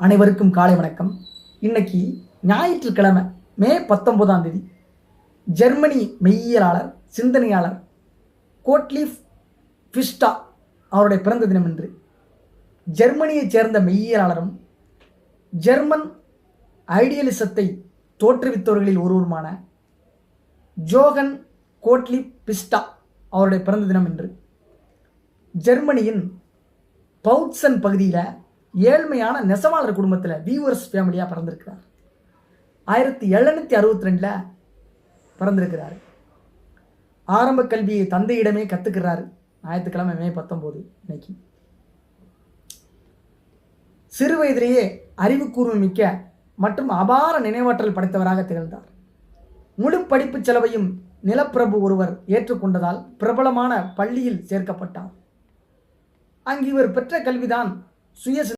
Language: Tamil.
அனைவருக்கும் காலை வணக்கம். இன்னைக்கு ஞாயிற்றுக்கிழமை மே பத்தொன்பதாம் தேதி ஜெர்மனி மெய்யியலாளர் சிந்தனையாளர் கோட்லீஃப் ஃபிஸ்டா அவருடைய பிறந்த தினம் என்று ஜெர்மனியைச் சேர்ந்த மெய்யியலாளரும் ஜெர்மன் ஐடியலிசத்தை தோற்றுவித்தவர்களில் ஒருவருமான ஜோகன் கோட்லிப் பிஸ்டா அவருடைய பிறந்த தினம் என்று ஜெர்மனியின் பவுட்சன் பகுதியில் ஏழ்மையான நெசவாளர் குடும்பத்தில் வீவர்ஸ் ஃபேமிலியாக பிறந்திருக்கிறார். ஆயிரத்தி எழுநூற்றி அறுபத்தி ரெண்டில் பிறந்திருக்கிறார். ஆரம்ப கல்வியை தந்தையிடமே கற்றுக்கிறாரு ஞாயிற்றுக்கிழமை மே பத்தொம்போது இன்னைக்கு சிறு வயதிலேயே அறிவுக்கூர்மை மிக்க மற்றும் அபார நினைவாற்றல் படைத்தவராக திகழ்ந்தார். முழு படிப்பு செலவையும் நிலப்பிரபு ஒருவர் ஏற்றுக்கொண்டதால் பிரபலமான பள்ளியில் சேர்க்கப்பட்டார். அங்கு இவர் பெற்ற கல்விதான் சுய